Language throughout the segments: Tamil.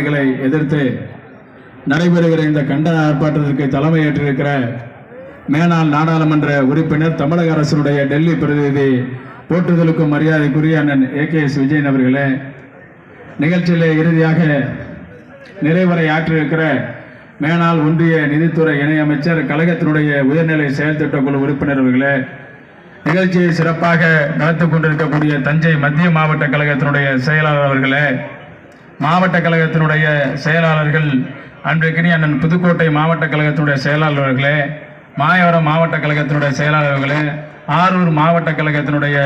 கட்டுப்பாடுகளை எதிர்த்து நடைபெறுகிற இந்த கண்டன ஆர்ப்பாட்டத்திற்கு தலைமையேற்றிருக்கிற மேனாள் நாடாளுமன்ற உறுப்பினர் தமிழக அரசினுடைய டெல்லி பிரதிநிதி போற்றுதலுக்கும் மரியாதைக்குரிய அண்ணன் ஏ கே எஸ் விஜயன் அவர்களே நிகழ்ச்சியிலே இறுதியாக நிறைவரை ஆற்றியிருக்கிற மேனாள் ஒன்றிய நிதித்துறை இணையமைச்சர் கழகத்தினுடைய உயர்நிலை செயல் குழு உறுப்பினர் அவர்களே நிகழ்ச்சியை சிறப்பாக நடத்தி கொண்டிருக்கக்கூடிய தஞ்சை மத்திய மாவட்ட கழகத்தினுடைய செயலாளர் அவர்களே மாவட்ட கழகத்தினுடைய செயலாளர்கள் அன்றைக்கினி அண்ணன் புதுக்கோட்டை மாவட்ட கழகத்தினுடைய செயலாளர்களே மாயவரம் மாவட்ட கழகத்தினுடைய செயலாளர்களே ஆரூர் மாவட்ட கழகத்தினுடைய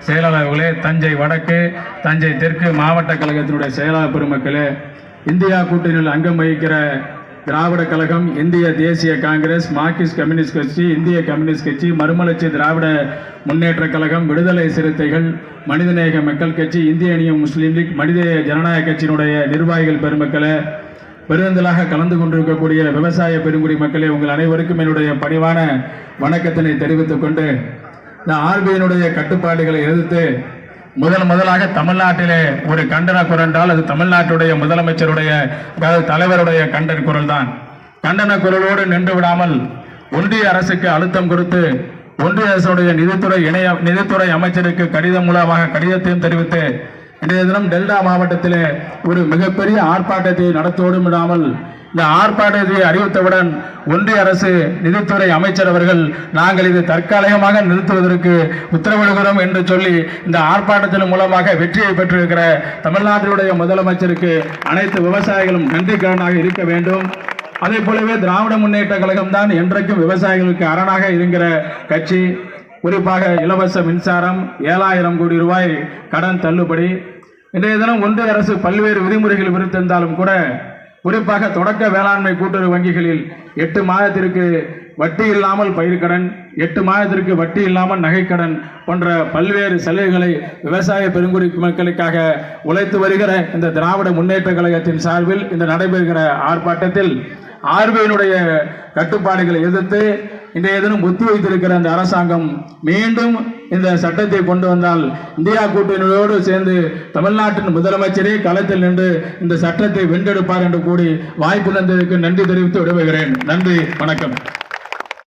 செயலாளர்களே தஞ்சை வடக்கு தஞ்சை தெற்கு மாவட்ட கழகத்தினுடைய செயலாளர் பெருமக்களே இந்தியா கூட்டணியில் அங்கம் வகிக்கிற திராவிட கழகம் இந்திய தேசிய காங்கிரஸ் மார்க்சிஸ்ட் கம்யூனிஸ்ட் கட்சி இந்திய கம்யூனிஸ்ட் கட்சி மறுமலர்ச்சி திராவிட முன்னேற்ற கழகம் விடுதலை சிறுத்தைகள் மனிதநேய மக்கள் கட்சி இந்திய அணியம் முஸ்லீம் லீக் மனித ஜனநாயக கட்சியினுடைய நிர்வாகிகள் பெருமக்களை பெருந்தலாக கலந்து கொண்டிருக்கக்கூடிய விவசாய பெருங்குடி மக்களே உங்கள் அனைவருக்கும் என்னுடைய பணிவான வணக்கத்தினை தெரிவித்துக் கொண்டு இந்த ஆர்பிஐனுடைய கட்டுப்பாடுகளை எதிர்த்து முதல் முதலாக தமிழ்நாட்டிலே ஒரு கண்டன குரல் என்றால் அது தமிழ்நாட்டுடைய முதலமைச்சருடைய அதாவது தலைவருடைய கண்டன குரல் தான். கண்டன குரலோடு நின்று விடாமல் ஒன்றிய அரசுக்கு அழுத்தம் கொடுத்து ஒன்றிய அரசுடைய நிதித்துறை இணைய நிதித்துறை அமைச்சருக்கு கடிதம் மூலமாக கடிதத்தையும் தெரிவித்து இன்றைய தினம் டெல்டா மாவட்டத்திலே ஒரு மிகப்பெரிய ஆர்ப்பாட்டத்தை நடத்தோடும் விடாமல் இந்த ஆர்ப்பாட்டத்தை அறிவித்தவுடன் ஒன்றிய அரசு நிதித்துறை அமைச்சர் அவர்கள் நாங்கள் இது தற்காலிகமாக நிறுத்துவதற்கு உத்தரவிடுகிறோம் என்று சொல்லி இந்த ஆர்ப்பாட்டத்தின் மூலமாக வெற்றியை பெற்றிருக்கிற தமிழ்நாட்டினுடைய முதலமைச்சருக்கு அனைத்து விவசாயிகளும் நன்றிக்கடனாக இருக்க வேண்டும். அதே போலவே திராவிட முன்னேற்ற கழகம் தான் என்றைக்கும் விவசாயிகளுக்கு அரணாக இருக்கிற கட்சி. குறிப்பாக இலவச மின்சாரம் ஏழாயிரம் கோடி ரூபாய் கடன் தள்ளுபடி. இன்றைய தினம் ஒன்றிய அரசு பல்வேறு விதிமுறைகள் விருத்திருந்தாலும் கூட குறிப்பாக தொடக்க வேளாண்மை கூட்டுறவு வங்கிகளில் எட்டு மாதத்திற்கு வட்டி இல்லாமல் பயிர்க்கடன் எட்டு மாதத்திற்கு வட்டி இல்லாமல் நகைக்கடன் போன்ற பல்வேறு சலுகைகளை விவசாய பெருங்குடி மக்களுக்காக உழைத்து வருகிற இந்த திராவிட முன்னேற்ற கழகத்தின் சார்பில் இந்த நடைபெறுகிற ஆர்ப்பாட்டத்தில் ஆர்பிஐனுடைய கட்டுப்பாடுகளை எதிர்த்து இன்றைய தினம் ஒத்தி வைத்திருக்கிற அந்த அரசாங்கம் மீண்டும் இந்த சட்டத்தை கொண்டு வந்தால் இந்தியா கூட்டணியோடு சேர்ந்து தமிழ்நாட்டின் முதலமைச்சரே களத்தில் நின்று இந்த சட்டத்தை வென்றெடுப்பார் என்று கூறி வாய்ப்பு தந்ததற்கு நன்றி தெரிவித்து விடுபடுகிறேன் நன்றி வணக்கம்.